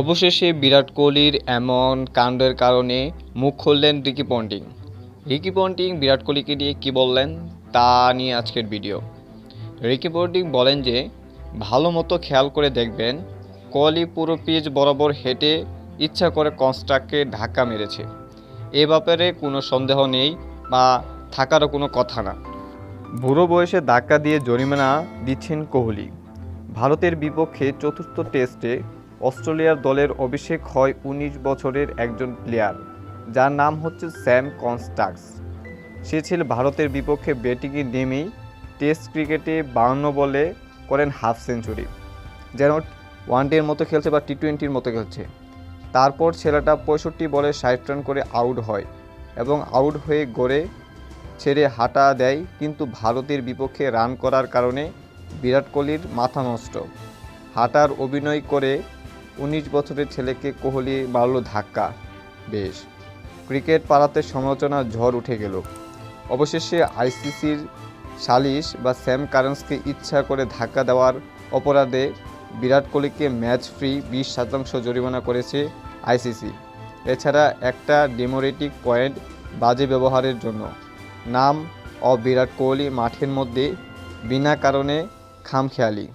অবশেষে বিরাট কোহলির এমন কাণ্ডের কারণে মুখ খুললেন Ricky Ponting. Ricky Ponting Virat কোহলিকে নিয়ে কী বললেন তা নিয়ে আজকের ভিডিও। রিকি পন্টিং বলেন যে, ভালো মতো খেয়াল করে দেখবেন, কোহলি পুরো পিচ বরাবর হেঁটে ইচ্ছা করে কনস্ট্রাক্টকে ধাক্কা মেরেছে। এ ব্যাপারে কোনো সন্দেহ নেই বা থাকারও কোনো কথা না। বুড়ো বয়সে ধাক্কা দিয়ে জরিমানা দিচ্ছেন কোহলি। ভারতের বিপক্ষে চতুর্থ টেস্টে অস্ট্রেলিয়ার দলের অভিষেক হয় উনিশ বছরের একজন প্লেয়ার, যার নাম হচ্ছে স্যাম কনস্টাক্স। সে ছিল ভারতের বিপক্ষে ব্যাটিংয়ে নেমেই টেস্ট ক্রিকেটে বাউন্ন বলে করেন হাফ সেঞ্চুরি, যেন ওয়ানডের মতো খেলছে বা টি টোয়েন্টির মতো খেলছে। তারপর ছেলেটা পঁয়ষট্টি বলে ষাট রান করে আউট হয় এবং আউট হয়ে গড়ে ছেড়ে হাঁটা দেয়, কিন্তু ভারতের বিপক্ষে রান করার কারণে বিরাট কোহলির মাথা নষ্ট। হাঁটার অভিনয় করে উনিশ বছরের ছেলেকে কোহলি মারল ধাক্কা। বেশ, ক্রিকেট পাড়াতে সমালোচনার ঝড় উঠে গেল। অবশেষে আইসিসির সালিশ বা স্যাম কারেন্সকে ইচ্ছা করে ধাক্কা দেওয়ার অপরাধে বিরাট কোহলিকে ম্যাচ ফ্রি বিশ শতাংশ জরিমানা করেছে আইসিসি। এছাড়া একটা ডেমোরেটিক পয়েন্ট বাজে ব্যবহারের জন্য। নাম ও বিরাট কোহলি মাঠের মধ্যে বিনা কারণে খামখেয়ালি।